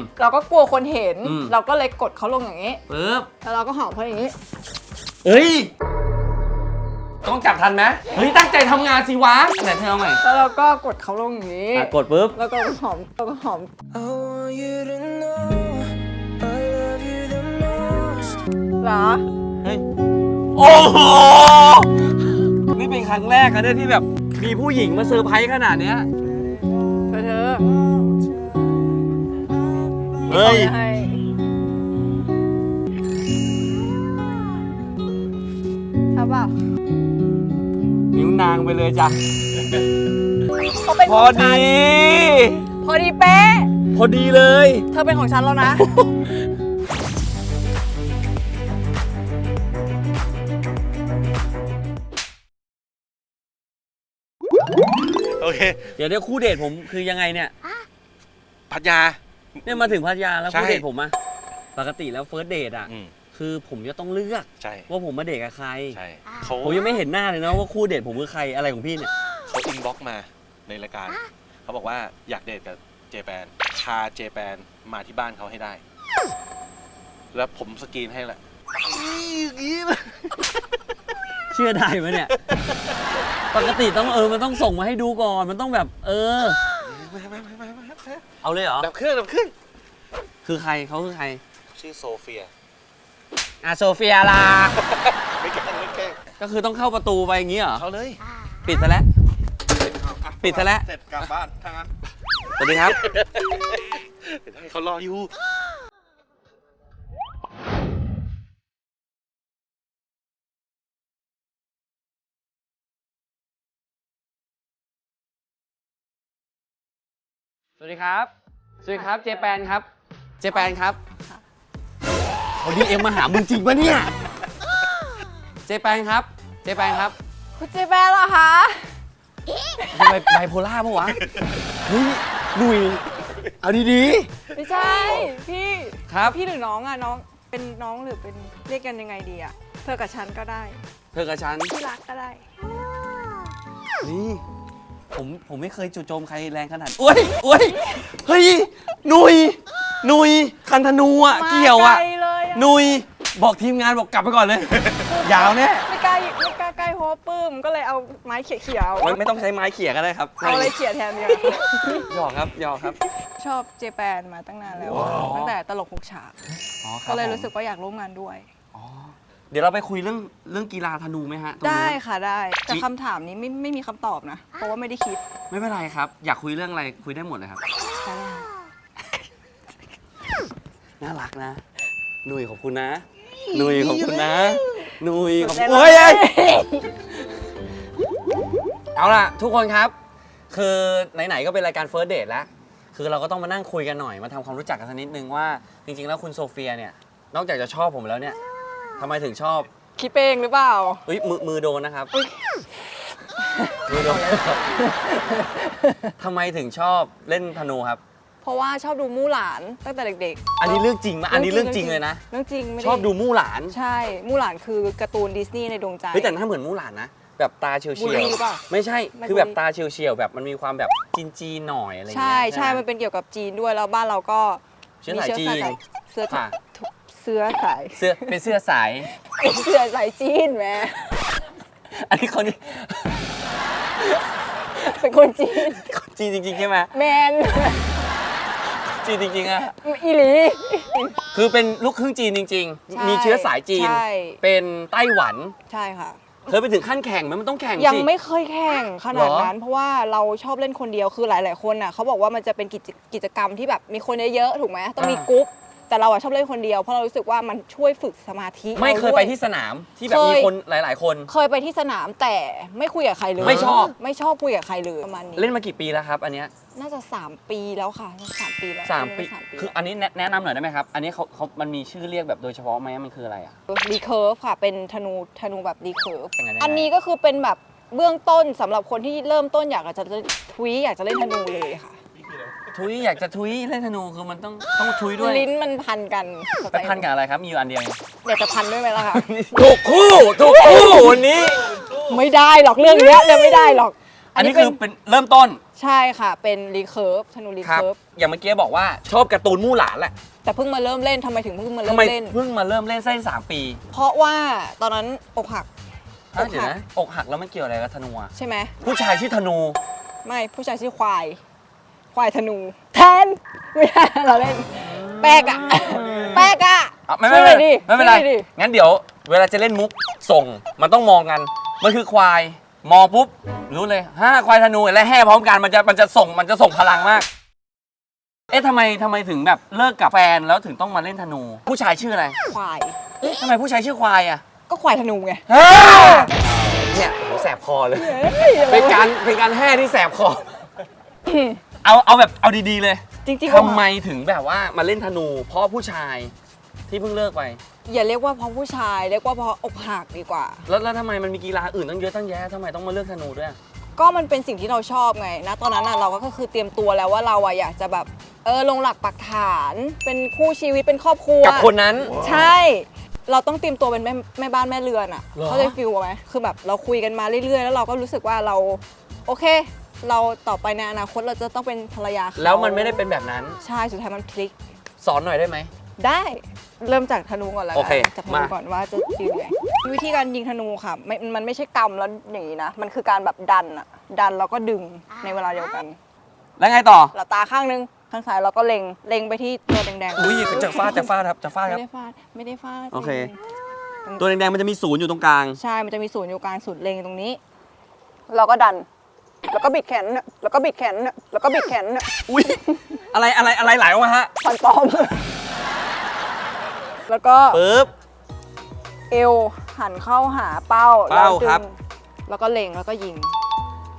มเราก็กลัวคนเห็น อืม เราก็เลยกดเขาลงอย่างนี้ ปึ๊บแล้วเราก็หอมเขาอย่างนี้ เฮ้ยต้องจับทันไหมเฮ้ยตั้งใจทำงานสิวะไหนเธอเอาใหม่แล้วเราก็กดเขาลงอย่างนี้ อะกดปุ๊บแล้วก็หอมแล้วก็หอม I want you to know I love you the most. เหรอ เฮ้ยโอ้โหนี่เป็นครั้งแรกนะเนี่ยที่แบบมีผู้หญิงมาเซอร์ไพรส์ขนาดเนี้ยเธอเธอ เฮ้ยขาจะให้ใช่ป่ะนิ้วนางไปเลยจ้ะ เขาเป็นพขอองฉัดี นพอดีเป๊ะ พอดีเลย เธอเป็นของฉันแล้วนะ โอเค เดี๋ยวเดี๋ยวคู่เดทผมคือยังไงเนี่ย พัทยา เนี่ยมาถึงพัทยาแล้วใช่ คู่เดทผมอะปกติแล้วเฟิร์สเดทอะอืมคือผมจะต้องเลือกใช่ว่าผมมาเดทกับใคร ใช่เขาผมยังไม่เห็นหน้าเลยนะว่าคู่เดทผมคือใครอะไรของพี่เนี่ย เขาอินบ็อกมาในรายการเขาบอกว่าอยากเดทกับเจแปนพาเจแปนมาที่บ้านเขาให้ได้ แล้วผมสกรีนให้แหละเชื่อได้ไหมเนี่ย ปกติต้องเออมันต้องส่งมาให้ดูก่อน มันต้องแบบ เออ เอาเลยเหรอ ดับเครื่องดับเครื่องคือใครเขาคือใคร ชื่อโซเฟีย อะโซเฟียลา ไม่แกล้งไม่แกล้งก็คือต้องเข้าประตูไปอย่างงี้เหรอเขาเลยปิดซะแล้ว ปิดซะแล้ว เสร็จกลับบ้านทางนั้น สวัสดีครับ ให้เขารออยู่ ดีครับ สวัสดีครับ เจแปนครับ เจแปนครับเขาดีเอ็มมาหามึงจริงปะเนี่ย เจแปนครับ เจแปนครับคุณเจแปนเหรอคะทำไมไบโพล่าปะวะเฮ้ยหนุ่ยเอาดีไม่ใช่ พี่ๆ ครับ พี่หรือน้องอะน้องเป็นน้องหรือเป็นเรียกกันยังไงดีอะเธอกับฉันก็ได้ เธอกับฉันที่รักก็ได้ นี่ ผมผมไม่เคยจู่โจมใครแรงขนาดโอ้ยโอ้ยเฮ้ยหนุยหนุยคันธนูอะมาเกี่ยวอะไกลเลยอะหนุยบอกทีมงานบอกกลับไปก่อนเลย ยาวแน่ไม่กล้าไม่กล้าใกล้เพราะว่าปื้มก็เลยเอาไม้เขี่ยๆเอาไม่ไม่ต้องใช้ไม้เขี่ยก็ได้ครับเอาอะไรเขี่ยแทนดีกว่าหยอกครับหยอกครับ ชอบเจแปนมาตั้งนานแล้วอะตั้งแต่ตลกหกฉาก อ๋อคบก็เลยผมรู้สึกว่าอยากร่วมงานด้วย อ๋อ เดี๋ยวเราไปคุยเรื่องเรื่องกีฬาธนูไหมฮะตรงนี้ได้ค่ะได้ แต่มี คำถามนี้ไม่ไม่มีคำตอบนะ เพราะว่าไม่ได้คิดไม่เป็นไรครับ อยากคุยเรื่องอะไรคุยได้หมดเลยครับ ได้น่ารักนะ หนุยขอบคุณนะ หนุยขอบคุณนะ หนุยขอบคุณได้โอ้ยเอ้ยเอาล่ะ ทุกคนครับ คือไหนๆก็เป็นรายการ First Date แล้ว คือเราก็ต้องมานั่งคุยกันหน่อย มาทำความรู้จักกันสักนิดนึงว่า จริงๆ แล้วคุณโซเฟียเนี่ย นอกจากจะชอบผมแล้วเนี่ย ทำไมถึงชอบคิดเองหรือเปล่า เฮ้ยมือมือโดนนะครับมือโดนทำไมถึงชอบเล่นธนูครับ เพราะว่าชอบดูมู่หลานตั้งแต่เด็กๆอันนี้เรื่องจริงไหมอันนี้เรื่องจริงเลยนะเรื่องจริงไม่ไชอบดูมู่หลาน ใช่มู่หลานคือการ์ตูนดิสนีย์ในดวงใจเฮ้ยแต่หน้าเหมือนมู่หลานนะแบบตาเฉียวบูลเฉียวลี่หรือเปล่าไม่ใช่ไม่คือแบบบูลลี่ตาเฉียวเฉียวๆแบบมันมีความแบบจีนจีนๆหน่อยอะไรอย่างใช่เงี้ยใช่ไหมันเป็นเกี่ยวกับจีนด้วยแล้วบ้านเราก็เชื้อสายจีนมีเชื้อสาค่ะย เสื้อสายเสื้อเป็นเสื้อสาย เสื้อสายจีนแหมอันนี้คนนี้เป็นคนจีนจีนจริงๆใช่ไหมแมนจีนจริงๆอะอีหลี คือเป็นลูกครึ่งจีนจริง ใช่ๆ มีเชื้อสายจีน ใช่ เป็นไต้หวัน ใช่ค่ะเคยไปถึงขั้นแข่งไหมมันต้องแข่งสิ ยังไม่เคยแข่งขนาดเหรอนั้น เพราะว่าเราชอบเล่นคนเดียวคือหลาย ๆ คนน่ะเขาบอกว่ามันจะเป็นกิจกิจกรรมที่แบบมีคนเยอะ ๆ ถูกไหมต้องมีกรุ๊ป แต่เราอะชอบเล่นคนเดียวเพราะเรารู้สึกว่ามันช่วยฝึกสมาธิไม่เคยราด้วไปที่สนามที่แบบเคยมีคนหลาย ๆ คน เคยไปที่สนามแต่ไม่คุยกับใครเลยไม่ชอบ ไม่ชอบคุยกับใครเลยประมาณนี้เล่นมากี่ปีแล้วครับ อันเนี้ยน่าจะ 3 ปีแล้วค่ะสามปีแล้วสามปีสามปีคืออันนี้แนะแนะนำหน่อยได้ไหมครับ อันนี้เขาเขามันมีชื่อเรียกแบบโดยเฉพาะไหมมันคืออะไรอะรีเคิร์ฟค่ะเป็นธนูธนูแบบรีเคิร์ฟยังไงยังไงอันนี้ก็คือเป็นแบบเบื้องต้นสำหรับคนที่เริ่มต้นอยากจะทวีอยากจะเล่นธนูเลยค่ะ ทุยอยากจะทุยเล่นธนูคือมันต้องต้องทุยด้วยลิ้นมันพันกันไปพันกับอะไรครับมีอยู่อันเดียวเองเดี๋ยวจะพันด้วยไหมล่ะคะถูกคู่ถูกคู่วันนี้ ไม่ได้หรอกเรื่องเนี้ยเลยไม่ได้หรอกอันนี้คือเป็นเริ่มต้นใช่ค่ะ เป็นรีเคิร์ฟธนูรีครับ เคิร์ฟอย่างเมื่อกี้บอกว่าชอบการ์ตูนมู่หลานแหละแต่เพิ่งมาเริ่มเล่นทำไมถึงเพิ่งมาทำเริ่มไมเล่น เพิ่งมาเริ่มเล่นเส้นสามปีเพราะว่าตอนนั้นอกหัก ฮะอกหัก เดี๋ยวนะอกหักแล้วมันเกี่ยวอะไรกับธนูอะใช่ไหมผู้ชายชื่อธนู ไม่ผู้ชายชื่อควาย ควายธนู แทนไม่ได้เราเล่น แป๊กอะแป๊กอะอะไม่ช่ไม่วยหไม่น่อยดิไม่เป็นไร ช่วยหน่อยดิงั้นเดี๋ยวเวลาจะเล่นมุกส่งมันต้องมองกัน มันคือควาย มองปุ๊บรู้เลยห้าควายธนูและแห่พร้อมกันมันจะมันจะส่งมันจะส่งพลังมาก เอ๊ะทำไมทำไมถึงแบบเลิกกับแฟนแล้วถึงต้องมาเล่นธนู ผู้ชายชื่ออะไรควาย เอ๊ะทำไมผู้ชายชื่อควายอะก็ควายธนูไงฮ่าเนี่ยโหแสบคอเลยเป็นการเป็นการแห่ที่แสบคอ เอาเอาแบบเอาดีๆเลยจริงๆทำไมถึงแบบว่ามาเล่นธนู เพราะผู้ชายที่เพิ่งเลิกไป อย่าเรียกว่าเพราะผู้ชาย เรียกว่าเพราะอกหักดีกว่า แล้วแล้วทำไมมันมีกีฬาอื่นตั้งเยอะตั้งแยะทำไมต้องมาเลือกธนูด้วยอะก็มันเป็นสิ่งที่เราชอบไงนะตอนนั้นน่ะเราก็คือเตรียมตัวแล้วว่าเราอะอยากจะแบบเออลงหลักปักฐาน เป็นคู่ชีวิตเป็นครอบครัวกับคนนั้น ใช่ เราต้องเตรียมตัวเป็นแม่แม่บ้านแม่เรือนอะเหรอเขาใจฟิลไหมคือแบบเราคุยกันมาเรื่อยๆ แล้วเราก็รู้สึกว่าเราโอเค เราต่อไปในอนาคตเราจะต้องเป็นภรรยาเขาแล้วมันไม่ได้เป็นแบบนั้น ใช่สุดท้ายมันพลิก สอนหน่อยได้ไหม ได้เริ่มจากธนูก่อนแล้วโอกัเคจากธนูมา ก่อนว่าจะยิงไงวิธีการยิงธนูค่ะไม่มันไม่ใช่กำแล้วอย่างนี้นะ มันคือการแบบดันอะดันแล้วก็ดึงในเวลาเดียวกันแล้วไงต่อ หลับตาข้างนึงข้างซ้ายเราก็เล็งเล็งไปที่ตัวแดงๆอุ้ยจะฟาดจะฟาดครับจะฟาดไม่ครับ ได้ฟาดไม่ได้ฟาดโอเค ตัวแดงๆมันจะมีศูนย์อยู่ตรงกลาง ใช่มันจะมีศูนย์อยู่กลางสุดเล็งตรงนี้ เราก็ดัน แล้วก็บิดแขนเนี่ยแล้วก็บิดแขนเนี่ยแล้วก็บิดแขนเนี่ยอุ้ยอะไรอะไรอะไรไหลออกมาฮะฟันปลอม แล้วก็ปึ๊บ เอวหันเข้าหาเป้าเป้าแล้วดึงครับ แล้วก็เล็งแล้วก็ยิง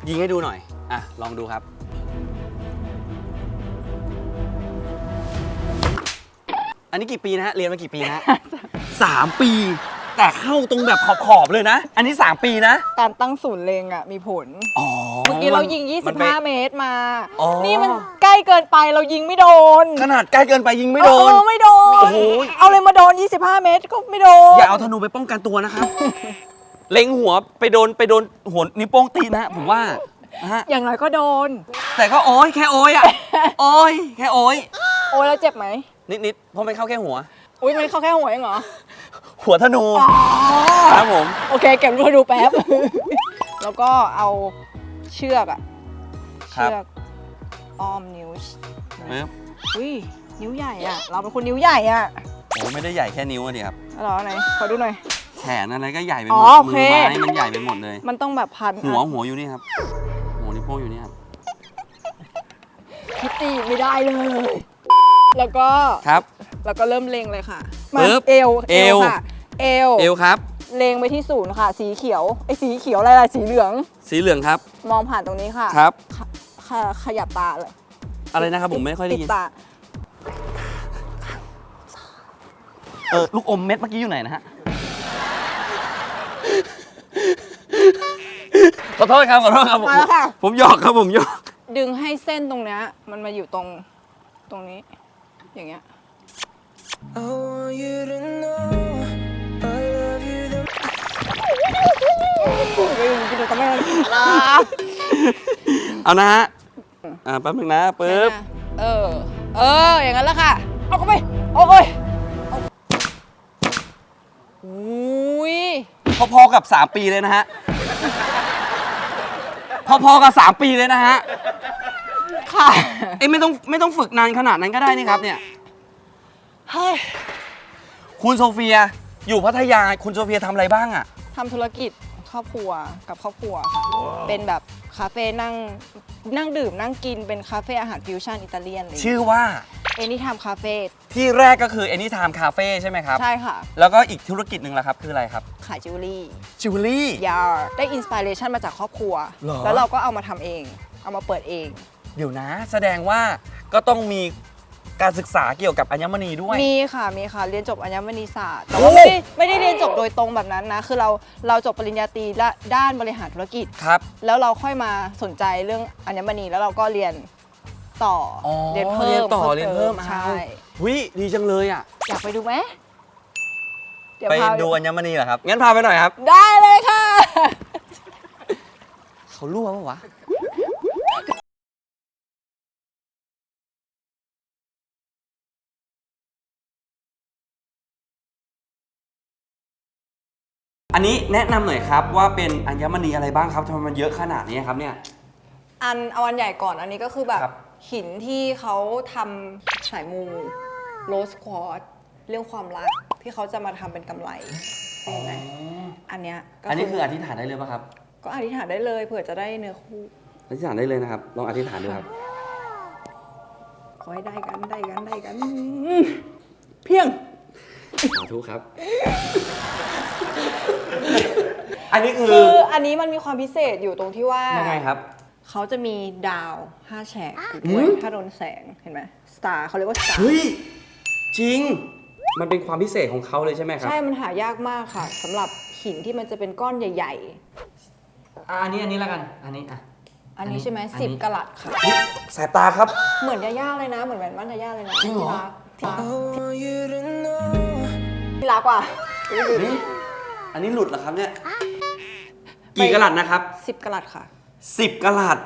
ยิงให้ดูหน่อย อะ ลองดูครับ อันนี้กี่ปีนะฮะ เรียนมากี่ปีนะฮะ สามปี แต่เข้าตรงแบบขอบๆเลยนะ อันนี้ 3 ปีนะ การตั้งศูนย์เล็งอะมีผล อ๋อ เมื่อกี้เรายิง มันไป 25 เมตรมา อ๋อ นี่มันใกล้เกินไปเรายิงไม่โดนขนาดใกล้เกินไปยิงไม่โดน เออไม่โดน โอ้โห เอาเลยมาโดน 25 เมตรก็ไม่โดน อย่าเอาธนูไปป้องกันตัวนะครับ เล็งหัวไปโดนไปโดนหัวนิ้วโป้งตีนนะฮะผมว่านะฮะอย่างน้อยก็โดน แต่ก็โอ้ยแค่โอ้ยอะ โอ้ยแค่โอ้ยโอ้ยแล้วเจ็บไหม นิดๆเพราะมันเข้าแค่หัว อุ้ยมันเข้าแค่หัวเองเหรอ หัวธนูอ๋อครับผม โอเค เก็บรูปดูแป๊บ แล้วก็เอา เชือกอะครับ เชือกอ้อมนิ้วปึ๊บอุ้ยนิ้วใหญ่อะเราเป็นคนนิ้วใหญ่อะโอ้ไม่ได้ใหญ่แค่นิ้วอะดิครับเหรอไหนขอดูหน่อย แขนอะไรก็ใหญ่ไปหอ๋มอดโอเคมือไม้มันใหญ่ไปหมดเลย มันต้องแบบพันหัวอะหัวอยู่นี่ครับ หัวนิ้วโป้งอยู่นี่ครับคิตตี้ไม่ได้เลย แล้วก็ครับ แล้วก็เริ่มเล็งเลยค่ะมาปึ๊บเอวเอว ค่ะเอวเอวครับ เล็งไปที่ศูนย์ค่ะ สีเขียวไอ้สีเขียวอะไรล่ะสีเหลือง สีเหลืองครับ มองผ่านตรงนี้ค่ะครับ ขขขยับตาเลยอะไรนะครับผมไม่ค่อยได้ยินปิตาเออลูกอมเม็ดเมื่อกี้อยู่ไหนนะฮะ ขอโทษครับ ขอโทษครับผมมาแล้วค่ะ ผมหยอกครับผมหยอก ดึงให้เส้นตรงเนี้ยมันมาอยู่ตรงตรงนี้ อย่างเงี้ย I want you to know กันไม่เอานะฮะ อ่าแป๊บนึงนะปึ๊บ เออ เออ อย่างนั้นแหละค่ะ เอาเข้าไปโอ้ยเอาอุ้ยพอๆกับ 3 ปีเลยนะฮะ พอๆกับ 3 ปีเลยนะฮะ ค่ะ เอ้ยไม่ต้องไม่ต้องฝึกนานขนาดนั้นก็ได้นี่ครับเนี่ย เฮ้ย คุณโซเฟียอยู่พัทยา คุณโซเฟียทำอะไรบ้างอะทำธุรกิจ ครอบครัวกับครอบครัวค่ะเป็นแบบคาเฟ่นั่งนั่งดื่มนั่งกินเป็นคาเฟ่อาหารฟิวชั่นอิตาเลียนเลยชื่อว่าเอนี่ทำคาเฟ่ที่แรกก็คือ Anytime Cafe ใช่ไหมครับ ใช่ค่ะ แล้วก็อีกธุรกิจหนึ่งละครับ คืออะไรครับ ขายจิวเวลรี่จิวเวลรี่ยาได้อินสปิเรชันมาจากครอบครัวเหรอแล้วเราก็เอามาทำเอง เอามาเปิดเอง เดี๋ยวนะ แสดงว่าก็ต้องมี การศึกษาเกี่ยวกับอัญมณีด้วย มีค่ะมีค่ะเรียนจบอัญมณีศาสตร์แต่โอ้ว่าไม่ได้ไม่ได้เรียนจบโดยตรงแบบนั้นนะ คือเราเราจบปริญญาตรีด้านด้านบริหารธุรกิจ ครับ แล้วเราค่อยมาสนใจเรื่องอัญมณีแล้วเราก็เรียนต่อออ๋อเรียนเพิ่มเรียนต่อเรียนเพิ่มใช่อ้าววิดีจังเลยอะ อยากไปดูไหมเดี๋ยวไปพาดูอัญมณีเหรอครับ งั้นพาไปหน่อยครับ ได้เลยค่ะ เขารั่วปะวะ อันนี้แนะนำหน่อยครับว่าเป็นอัญมณีอะไรบ้างครับทำไมมันเยอะขนาดนี้ครับเนี่ย อันเอาอันใหญ่ก่อนอันนี้ก็คือแบบ ครับ หินที่เขาทำสายมูโรสควอตเรื่องความรักที่เขาจะมาทำเป็นกำไรเห็นไหมอันเนี้ยก็อันนี้คืออธิษฐานได้เลยป่ะครับก็อธิษฐานได้เลยเผื่อจะได้เนื้อคู่อธิษฐานได้เลยนะครับลองอธิษฐานดูครับขอให้ได้กันได้กันได้กันเพียงสาธุครับ อันนี้คือคืออันนี้มันมีความพิเศษอยู่ตรงที่ว่ายังไงครับ เขาจะมีดาวห้าแฉกอยู่ด้วยหืมถ้าโดนแสงเห็นไหมสตาร์เขาเรียกว่าสตาร์เฮ้ยจริง มันเป็นความพิเศษของเขาเลยใช่ไหมครับ ใช่มันหายากมากค่ะสำหรับหินที่มันจะเป็นก้อนใหญ่ อะอันนี้อันนี้แล้วกัน อันนี้อะ ๆ อันนี้ใช่ไหมอันนี้ สิบกะลัดค่ะเฮ้ยแสบตาครับ เหมือนย่าๆเลยนะ เหมือนแหวนบ้านย่าๆเลยนะจริงเหรอ ที่รัก I want you to know. ที่รักว่ะเฮ้ย อันนี้หลุดเหรอครับเนี่ย กี่กะลัดนะครับสิบกะลัดค่ะ 10กะลัด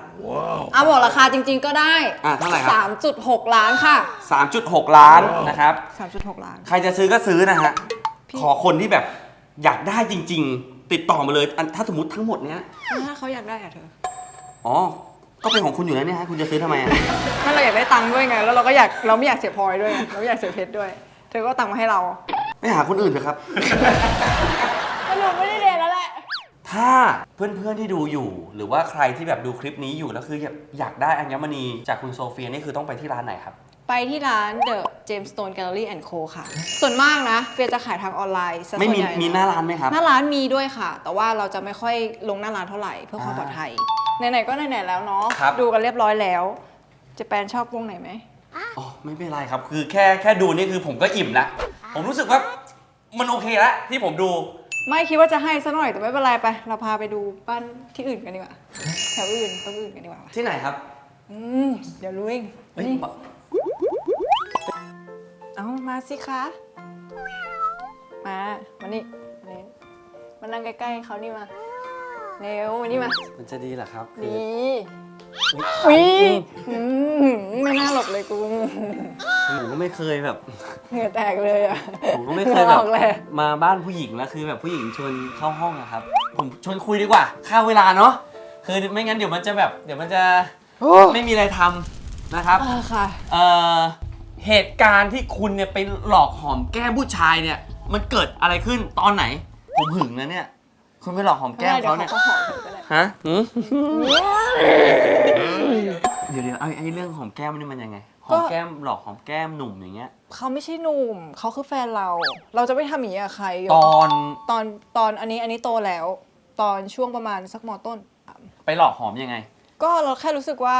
เอาบอกราคาจริงๆก็ได้อะเท่าไหร่ครับ สามจุดหกล้านค่ะ3.6 ล้านนะครับ สามจุดหกล้าน ใครจะซื้อก็ซื้อนะฮะ พี่ ขอคนที่แบบอยากได้จริง ๆ ติดต่อมาเลยอันถ้าสมมติทั้งหมดเนี้ย ถ้าเขาอยากได้อะเธออ๋อ ก็เป็นของคุณอยู่แล้วเนี่ยฮะ คุณจะซื้อทำไมอะถ้าเราอยากได้ตังค์ด้วยไง แล้วเราก็อยากเราไม่อยากเสียพลอยด้วยไงเราไม่อยากเสียเพชรด้วย เธอก็เอาตังค์มาให้เรา ไม่หาคนอื่นเถอะครับสรุป ไม่ได้เรียนแล้วแหละ ถ้าเพื่อนๆที่ดูอยู่ หรือว่าใครที่แบบดูคลิปนี้อยู่แล้วคืออยากอยากได้อัญมณีจากคุณโซเฟียนี่คือต้องไปที่ร้านไหนครับ ไปที่ร้าน The James Stone Gallery and Co ค่ะ ส่วนมากนะเฟียจะขายทางออนไลน์ซะไม่มีส่วนใญ่ะมีหน้าร้านไหมครับ หน้าร้านมีด้วยค่ะ แต่ว่าเราจะไม่ค่อยลงหน้าร้านเท่าไหร่เพื่อความอ่าปลอดภัยไหนๆก็ไหนๆแล้วเนาะครับ ดูกันเรียบร้อยแล้วเจะแปนชอบวงไหนไหม อ๋อไม่เป็นไรครับ คือแค่แค่ดูนี่คือผมก็อิ่มละผมรู้สึกว่ามันโอเคแล้วที่ผมดู ไม่คิดว่าจะให้ซะหน่อยแต่ไม่เป็นไรไป เราพาไปดูบ้านที่อื่นกันดีกว่าแถวอื่นตรงอื่นกันดีกว่าที่ไหนครับอืมเดี๋ยวรู้เองเฮ้ยนี่เอามาสิคะมามานี่มานี่มานั่งใกล้ๆเขานี่มาเร็วมานี่มามันจะดีเหรอครับคือ ดีอุ้ยอืมไม่น่าหลบเลยกู ผมก็ไม่เคยแบบ เหงื่อแตกเลยอะผมก็ไม่เคยแบอบอกเลยมาบ้านผู้หญิงแล้วคือแบบผู้หญิงชวนเข้าห้องอะครับ ผมชวนคุยดีกว่าค่าเวลาเนาะคือไม่งั้นเดี๋ยวมันจะแบบ เดี๋ยวมันจะไม่มีอะไรทำนะครับอ่าค่ะ เอ่อเหตุการณ์ที่คุณเนี่ยไปหลอกหอมแก้มผู้ชายเนี่ย มันเกิดอะไรขึ้นตอนไหน ผมหึงนะเนี่ย คุณไปหลอกหอมแก้มเดี๋ยวเขาเนี่ยเขาหอมเธอไปเลยฮะหืม เดี๋ยวเดี๋ยวไอ้ไอ้เรื่องหอมแก้มนี่มันยังไงหอมแก้มหลอกหอมแก้มหนุ่มอย่างเงี้ย เขาไม่ใช่หนุ่มเขาคือแฟนเรา เราจะไม่ทำอย่างนี้กับใครตอนตอนตอนอันนี้อันนี้โตแล้ว ตอนช่วงประมาณสักมต้น ไปหลอกหอมยังไง ก็เราแค่รู้สึกว่า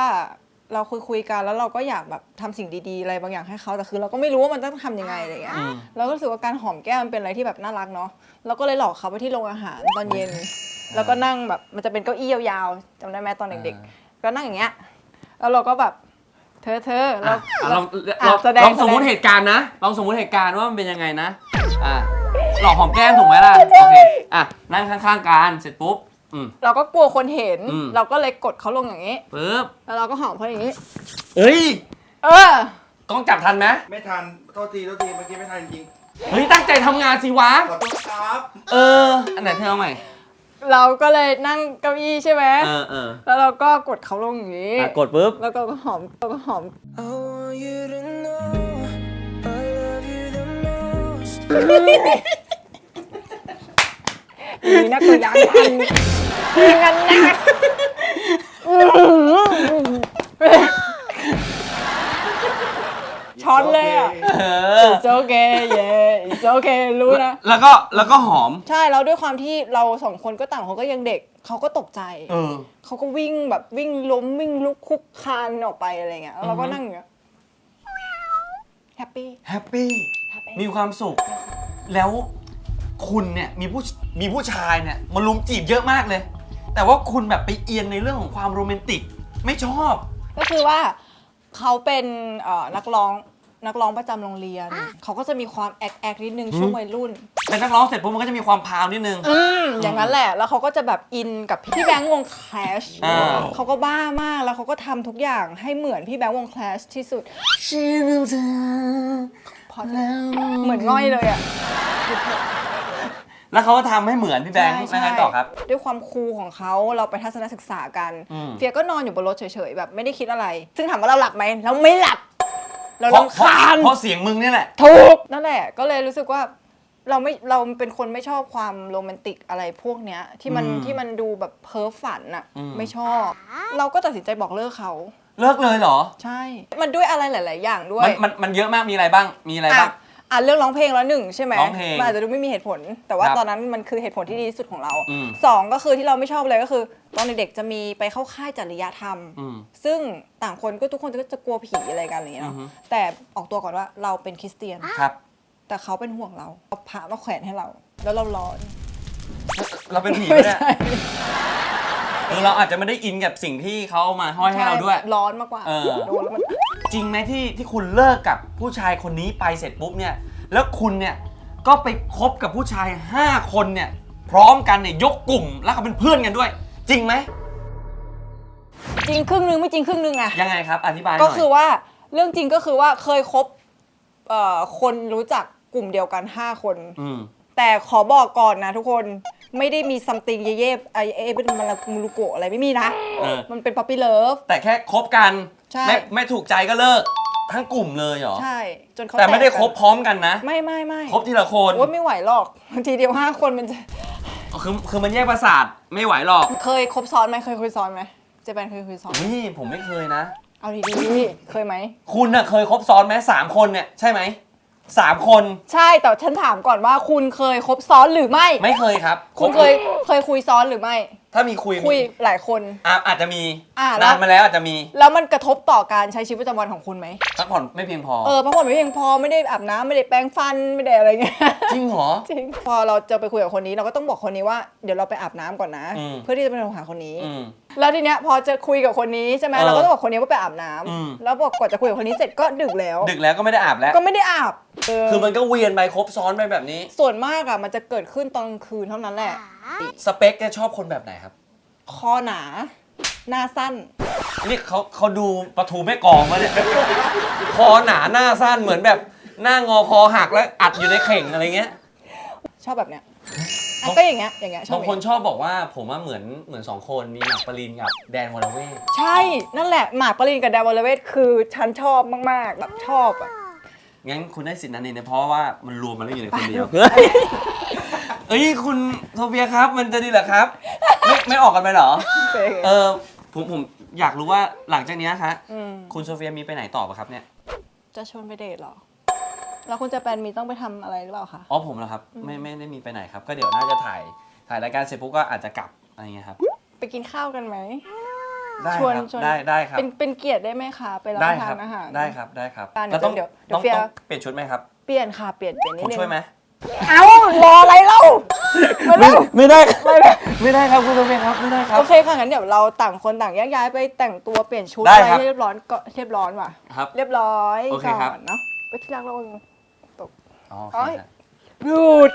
เราคุยคุยๆกันแล้วเราก็อยากแบบทำสิ่งดีๆ อะไรบางอย่างให้เขาแต่คือ เราก็ไม่รู้ว่ามันต้องทำยังไงอะไรเงี้ยอืม เราก็รู้สึกว่าการหอมแก้มมันเป็นอะไรที่แบบน่ารักเนาะเราก็เลยหลอกเขาไปที่โรงอาหารตอนเย็น แล้วก็นั่งแบบมันจะเป็นเก้าอี้ยาวๆจำได้ไหมตอนเด็กๆ ก็นั่งอย่างเงี้ย แล้วเราก็แบบเธอเธอเรา อะอะลองอะลองแสดงลองสมมติแสดง เหตุการณ์นะลองสมมติเหตุการณ์ว่ามันเป็นยังไงนะอะหลอกหอมแก้มถูกไหมล่ะโอเคอะนั่งข้างๆกันเสร็จปุ๊บอืม เราก็กลัวคนเห็น อืม เราก็เลยกดเขาลงอย่างนี้ปุ๊บแล้วเราก็หอมเขาอย่างนี้เฮ้ยเออ กล้องจับทันไหมไม่ทัน โทษที โทษที เมื่อกี้ไม่ทันจริงเฮ้ยตั้งใจทำงานสิวะ ขอโทษครับ เออ อันไหนเธอเอาใหม่ เราก็เลยนั่งเก้าอี้ใช่ไหมเออเออแล้วเราก็กดเขาลงอย่างนี้ อะกดปุ๊บ แล้วก็หอมแล้วก็หอม I want you to know I love you the most. นี่นะกูยังทันยิงกันนะ ช้อนเลยอะเออ it's okay yeah it's okay รู้นะ แล้วก็แล้วก็หอม ใช่แล้วด้วยความที่เราสองคนก็ต่างคนก็ยังเด็กเขาก็ตกใจเออ เขาก็วิ่งแบบวิ่งล้มวิ่งลุกคุกคานออกไปอะไรเงี้ยแล้วเราก็นั่งอย่างเงี้ยแฮปปี้ แฮปปี้มีความสุข แล้วคุณเนี่ยมีผู้มีผู้ชายเนี่ยมาลุมจีบเยอะมากเลย แต่ว่าคุณแบบไปเอียงในเรื่องของความโรแมนติก ไม่ชอบ ก็คือว่าเขาเป็นเอ่อนักร้อง นักร้องประจำโรงเรียน เขาก็จะมีความแอคแอคนิดนึงช่วงวัยรุ่น เป็นนักร้องเสร็จปุ๊บมันก็จะมีความพาวนิดนึง อืมอย่างนั้นแหละ แล้วเขาก็จะแบบอินกับพี่แบงค์วงคลาชอ่า เขาก็บ้ามาก แล้วเขาก็ทำทุกอย่างให้เหมือนพี่แบงค์วงคลาชที่สุดพอแล้วเหมือนง่อยเลยอะ แล้วเขาก็ทำให้เหมือนพี่แบงค์ใช่แล้วไงต่อครับ ด้วยความคูลของเขาเราไปทัศนศึกษากัน อืม เฟียก็นอนอยู่บนรถเฉยๆแบบไม่ได้คิดอะไร ซึ่งถามว่าเราหลับไหมเราไม่หลับ เราเพราะลำเพราะคาญเพราะเสียงมึงเนี่ยแหละ ถูกนั่นแหละ ก็เลยรู้สึกว่าเราไม่เราเป็นคนไม่ชอบความโรแมนติกอะไรพวกเนี้ย ที่มันอืมที่มันดูแบบเพ้อฝันอะอืม ไม่ชอบ เราก็ตัดสินใจบอกเลิกเขา เลิกเลยเหรอ ใช่ มันด้วยอะไรหลาย ๆ อย่างด้วมัยนมันมันเยอะมากมีอะไรบ้างมีอะไรอะบ้าง อะ เรื่องร้องเพลงแล้วหนึ่งใช่ไหมร้องเพลงมันอาจจะดูไม่มีเหตุผล แต่ว่าครับตอนนั้นมันคือเหตุผลที่ดีที่สุดของเราอืม สองก็คือที่เราไม่ชอบเลยก็คือ ตอนเด็กๆจะมีไปเข้าค่ายจริยธรรม อืม ซึ่งต่างคนก็ทุกคนก็จะกลัวผีอะไรกันอะไรอย่างเงี้ยเนาะอือฮึ แต่ออกตัวก่อนว่าเราเป็นคริสเตียน ครับ แต่เขาเป็นห่วงเราเอาผ้ามาแขวนให้เรา แล้วเราร้อนเราเป็นผีไหมไม่เนี่ยใช่เออเราอาจจะไม่ได้อินกับสิ่งที่เขาเอามาห้อยให้เราด้วย ร้อนมากกว่าเออ โดนแล้วมัน จริงไหมที่ที่คุณเลิกกับผู้ชายคนนี้ไปเสร็จปุ๊บเนี่ย แล้วคุณเนี่ยก็ไปคบกับผู้ชาย 5 คนเนี่ย พร้อมกันเนี่ยยกกลุ่มแล้วก็เป็นเพื่อนกันด้วย จริงไหมจริงครึ่งนึงไม่จริงครึ่งนึงอะยังไงครับ อธิบายหน่อยก็คือว่าเรื่องจริงก็คือว่าเคยคบเอ่อคนรู้จักกลุ่มเดียวกัน 5 คน อืมแต่ขอบอกก่อนนะทุกคนไม่ได้มีซัมติงเย่ๆไอเอเป็นมาลามูรุโกะอะไรไม่มีนะ เออมันเป็นป๊อปปี้เลิฟแต่แค่คบกันใช่ ไม่ไม่ถูกใจก็เลิก ทั้งกลุ่มเลยเหรอ ใช่ จนเขาแต่ไม่ได้กกันคบพร้อมกันนะ ไม่ไม่ไม่คบทีละคนโอ้ยไม่ไหวหรอกบางทีเดียวห้าคนมันจะ คือคือมันแยกประสาทไม่ไหวหรอกเคยคบซ้อนไหมเคยคุยซ้อนไหมเจแปนเคยคุยซ้อนไหมนี่ผมไม่เคยนะ เอาดีๆเคยไหม คุณน่ะเคยคบซ้อนไหมสามคนเนี่ยใช่ไหมสามคนใช่แต่ฉันถามก่อนว่าคุณเคยคบซ้อนหรือไม่ ไม่เคยครับคุณเคยเคยคุยซ้อนหรือไม่ ถ้ามีคุยคุยหลายคน อะอาจจะมีอะแล้ว นานมาแล้วอาจจะมีแล้วมันกระทบต่อการใช้ชีวิตประจำวันของคุณไหมพักผ่อนไม่เพียงพอ เออพักผ่อนไม่เพียงพอไม่ได้อาบน้ำไม่ได้แปรงฟันไม่ได้อะไรเงี้ย จริงเหรอ จริง พอเราจะไปคุยกับคนนี้เราก็ต้องบอกคนนี้ว่าเดี๋ยวเราไปอาบน้ำก่อนนะ อืม เพื่อที่จะไปโทรหาคนนี้ อืม แล้วทีเนี้ยพอจะคุยกับคนนี้ใช่ไหมเออเราก็ต้องบอกคนนี้ว่าไปอาบน้ำอืม แล้วบอกกว่าจะคุยกับคนนี้เสร็จก็ดึกแล้ว ดึกแล้วก็ไม่ได้อาบแล้ว ก็ไม่ได้อาบเคือมันก็เวียนไปครบซ้อนไปแบบนี้ ส่วนมากอะมันจะเกิดขึ้นตอนกลางคืนเท่านั้นแหละ สเปคจะชอบคนแบบไหนครับ คอหนา หน้าสั้น นี่เขาเขาดูประทูแม่กลองมาเนี่ย คอหนาหน้าสั้นเหมือนแบบ หน้างอคอหักแล้วอัดอยู่ในเข่งอะไรเงี้ย ชอบแบบเนี้ย อะก็อย่างเงี้ยอย่างเงี้ยชอาบบงคนชอบบอกว่าผมว่าเหมือนเหมือนสองคนมีหมากปรินกับแดนวรเวทใช่นั่นแหละหมากปรินกับดาวลเวทคือฉันชอบมากๆแบบชอบอะงั้นคุณได้สิทธิ์นั้นเองนะเพราะว่ามันรวมมาแล้วอยู่ในคนเดียวเอ้ยคุณโซเฟียครับมันจะดีเหรอครับ ไม่ไม่ออกกันไปเหรอ เออผมผมอยากรู้ว่าหลังจากเนี้ยคะมคุณโซเฟียมีไปไหนต่อปะครับเนี่ย จะชวนไปเดทเหรอ แล้วคุณจะแปนมีต้องไปทำอะไรหรือเปล่าคะ อ๋อผมเหรอครับไม่ไม่ได้มีไปไหนครับ ก็เดี๋ยวน่าจะถ่ายถ่ายรายการเสร็จปุ๊บก็อาจจะกลับอะไรเงี้ยครับ ไปกินข้าวกันไหม ได้ชวนครับชวน ได้ได้ครับเป็นเป็นเกียรติได้ไหมคะไปรับได้ประคทารับนอาหาร ได้ครับได้ครับการแล้วต้องเดี๋ยวเดี๋ยวต้องเฟีย ต้องเปลี่ยนชุดไหมครับเปลี่ยนค่ะเปลี่ยนเปลี่ยนนิผดมนึงช่วยไหมเอ้ารออะไรเล่ามาเร็วไม่ได้ไม่ได้ไม่ได้ครับคุณโซเฟียครับไม่ได้ครับ โอเคค่ะงั้นเดี๋ยวเราต่างคนต่างแยกย้ายไปแต่งตัวเปลี่ยนชุดได้อะไรครับ ให้เรียบร้อยก็เรียบร้อยว่ะ ครับ เรียบร้อยโอเคก่ครับอนเนาะไปที่รักเราเอง อ๋อโอ๊ยครับหยุด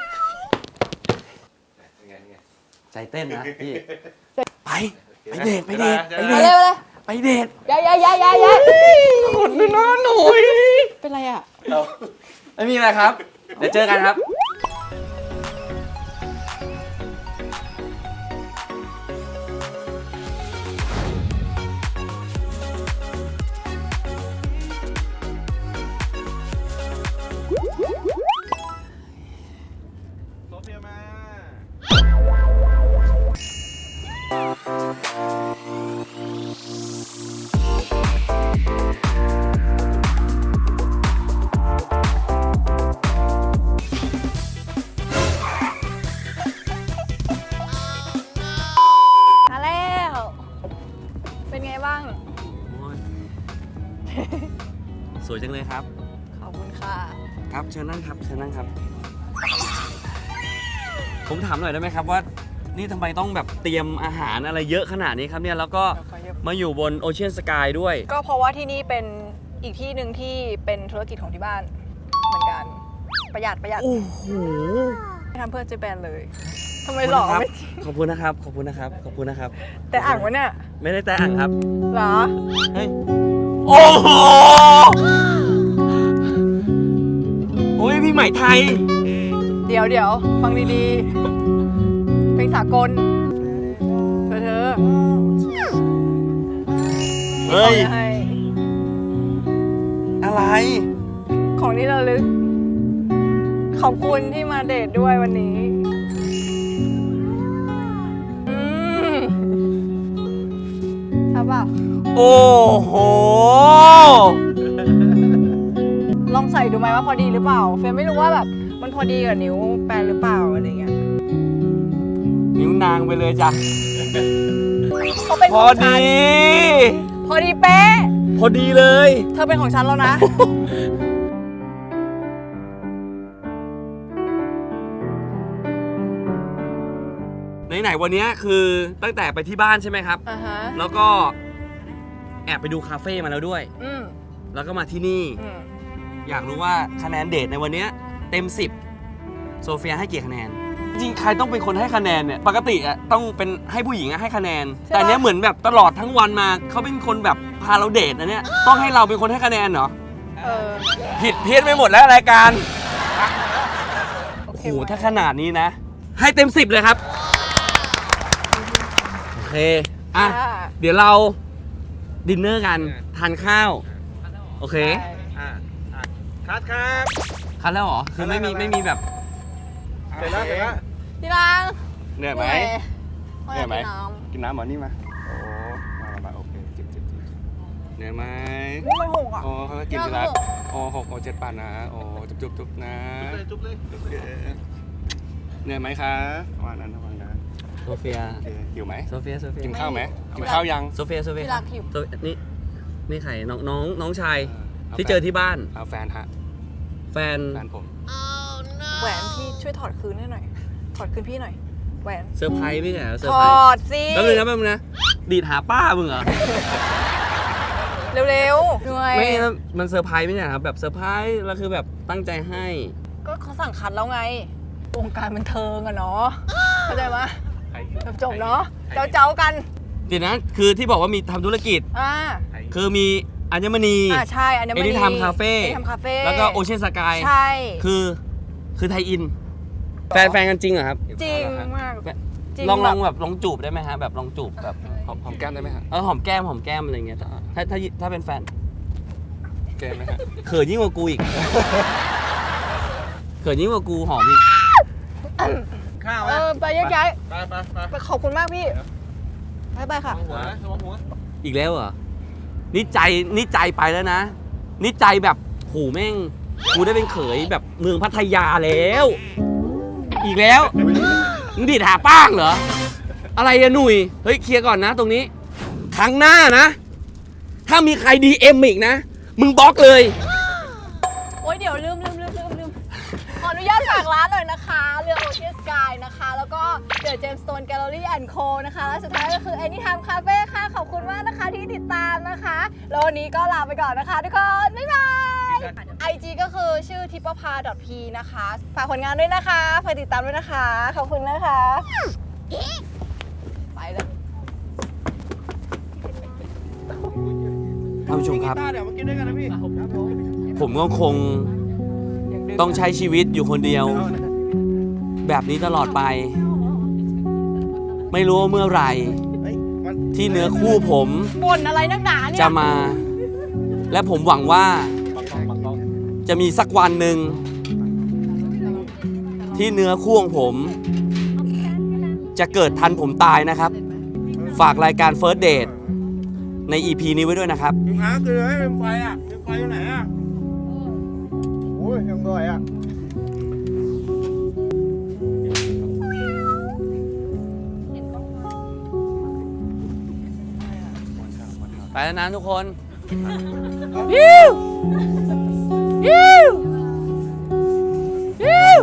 ใจเต้นนะพี่ ไป ไปเดทไปเดทไปไปเดเลยทไปเลยไปเดทย้ายย้ายย้ายย้ายย้ายคนดูหน้าหนุ่ยเป็นไรอะ ไม่มีอะไรครับ เดี๋ยวเจอกันครับ สวยจังเลยครับ ขอบคุณค่ะ ครับเชิญนั่งครับเชิญนั่งครับ ผมถามหน่อยได้ไหมครับว่า นี่ทำไมต้องแบบเตรียมอาหารอะไรเยอะขนาดนี้ครับเนี่ยแล้วก็มาอยู่บนโอเชียนสกายด้วย ก็เพราะว่าที่นี่เป็นอีกที่หนึ่งที่เป็นธุรกิจของที่บ้านเหมือนกันประหยัดประหยัดโอ้โหไม่ทำเพื่อเจแปนเลยทำไมหล่อไม่ขอบคุณนะครับ ขอบคุณนะครับ ขอบคุณนะครับ แต่อ่างวะเนี่ย ไม่ได้แต่อ่างครับ เหรอ เฮ้ย โอ้โหโอ้ยพี่ใหม่ไทย เดี๋ยวเดี๋ยวฟังดีๆ เพลงสากล เธอเธอเฮ้ยให้อะไร ของที่ระลึก ขอบคุณที่มาเดทด้วยวันนี้อืมใช่ป่ะ โอ้โห ลองใส่ดูไหมว่าพอดีหรือเปล่า เฟยไม่รู้ว่าแบบมันพอดีกับนิ้วแปนหรือเปล่าอะไรเงี้ยนิ้วนางไปเลยจ้ะ เขาเป็นพขอองฉัดี นพอดีเป๊ะ พอดีเลย เธอเป็นของฉันแล้วนะ ไหนๆวันเนี้ยคือตั้งแต่ไปที่บ้านใช่ไหมครับ อ่าฮะ แล้วก็ แอบไปดูคาเฟ่มาแล้วด้วย อืมแล้วก็มาที่นี่ อืมอยากรู้ว่าคะแนนเดทในวันเนี้ยเต็ม 10 โซเฟียให้กี่คะแนน จริงๆใครต้องเป็นคนให้คะแนนเนี่ย ปกติอะต้องเป็นให้ผู้หญิงอะให้คะแนน แต่อันเนี้ยเหมือนแบบตลอดทั้งวันมาเขาเป็นคนแบบพาเราเดทนะเนี่ย ต้องให้เราเป็นคนให้คะแนนเหรอ เออผิดเพี้ยนไปหมดแล้วรายการ โอโอ้เคโหไว้ถ้าขนาดนี้นะ ให้เต็ม 10 เลยครับ โอเค อะอ่าเดี๋ยวเรา ดินเนอร์กันทานข้าว โอเคใช่อะอะคัดครับคัดแล้วเหรอคือไม่มีไม่มีแบบเสร็จแล้วเสร็จแล้วพี่รังเหนื่อยไหมเหนื่อยเหนื่อยไหมน้กินน้ำหมอนี่มาโอ้มามาโอเคจิบจิบจิบเหนื่อยไหมำนี่มันหกอะโอ้เขากินไปแล้วโอ้หกโอ้เจ็ดปานนะโอ้จุบจุบจุบนะจุ๊บเลยจุ๊บเลยเหนื่อยไหมคะวันนั้นวันนั้น โซเฟียหิวไหมโซเฟีย โซเฟีย กินข้าวไหมกินข้าวยัง โซเฟีย โซเฟียพี่รักหิว โซนี่ นี่ใครน้องน้องน้องชายที่เจอที่บ้าน เอาแฟนฮะแฟน แฟนผมแหวนพี่ช่วยถอดคืนให้หน่อย ถอดคืนพี่หน่อย แหวน เซอร์ไพรส์ไม่ใช่เหรอเซอถร์ไพรอส์ดสิแป๊บนึงนะแป๊บนึงนะ ดีดหาป้ามึงเหรอ เร็วๆเหนื่อยไม่นะมันเซอร์ไพรส์ไม่ใช่เหรอครับ แบบเซอร์ไพรส์แล้วคือแบบตั้งใจให้ ก็เขาสั่งคัดแล้วไงวงการบันเทิงอะเนาะเข้าใจไห มแบบจบเนาะเจ้าเจ้าๆกันเดี๋ยวนะคือที่บอกว่ามีทำธุรกิจ อ่าคือมีอัญมณีอ่าใช่อันนี้เอนิทามคาเฟ่เอนิทามคาเฟ่แล้วก็โอเชียนสกายใช่ คือคือไทยอิน แฟนแฟนกันจริงเหรอครับ จริงมากจริงลองลองแบบแบบลองจูบได้ไหมฮะแบบลองจูบแบบหอมหอมแก้มได้ไหมฮะเออหอมแก้มหอมแก้มอะไรเงี้ยถ้าถ้าถ้าเป็นแฟนเกมไหมฮะเขินยิ่งกว่ากูอีกเขินยิ่งกว่ากูหอมอีก ข้าวเอนะอไปแยกย้ายไปไปไปไปขอบคุณมากพี่บายบายค่ะ หัวนะระวังหัวอีกแล้วเหรอ นี่ใจนี่ใจไปแล้วนะ นี่ใจแบบโหแม่ง กูได้เป็นเขยแบบเมืองพัทยาแล้ว อีกแล้ว มึงดีดหาป้างเหรอ อะไรอะหนุ่ย เฮ้ยเคลียร์ก่อนนะตรงนี้ ครั้งหน้านะ ถ้ามีใครดีเอ็มอีกนะ มึงบล็อกเลย โอ๊ยเดี๋ยวลืมลืมลืมลืมลืมขออนุญาตฝากร้านหน่อยนะคะเรือโอเชียนสกายนะคะ แล้วก็เดอะเจมส์สโตนแกลเลอรี่แอนด์โคนะคะและสุดท้ายก็คือ Anytime Cafe ค่ะ ขอบคุณมากนะคะที่ติดตามนะคะ แล้ววันนี้ก็ลาไปก่อนนะคะทุกคน บ๊ายบาย IG ก็คือชื่อทิปพา .p นะคะ ฝากผลงานด้วยนะคะฝากติดตามด้วยนะคะ ขอบคุณนะคะ ไปแล้ว ท่านผู้ชมครับ เดี๋ยวมากินด้วยกันนะพี่ ผมก็คง ต้องใช้ชีวิตอยู่คนเดียว แบบนี้ตลอดไป ไม่รู้ว่าเมื่อไหร่ ที่เนื้อคู่ผมบ่นอะไรนักหนาเนี่ยจะมา และผมหวังว่า จะมีสักวันหนึ่ง ที่เนื้อคู่ของผม จะเกิดทันผมตายนะครับ ฝากรายการ First Date ใน EP นี้ไว้ด้วยนะครับ มึงหาเกลือให้เป็นไฟอะเป็นไฟอยู่ไหนอะโอ้ยยังด้วยอะไปแล้วนะทุกคนยิวยิวยิว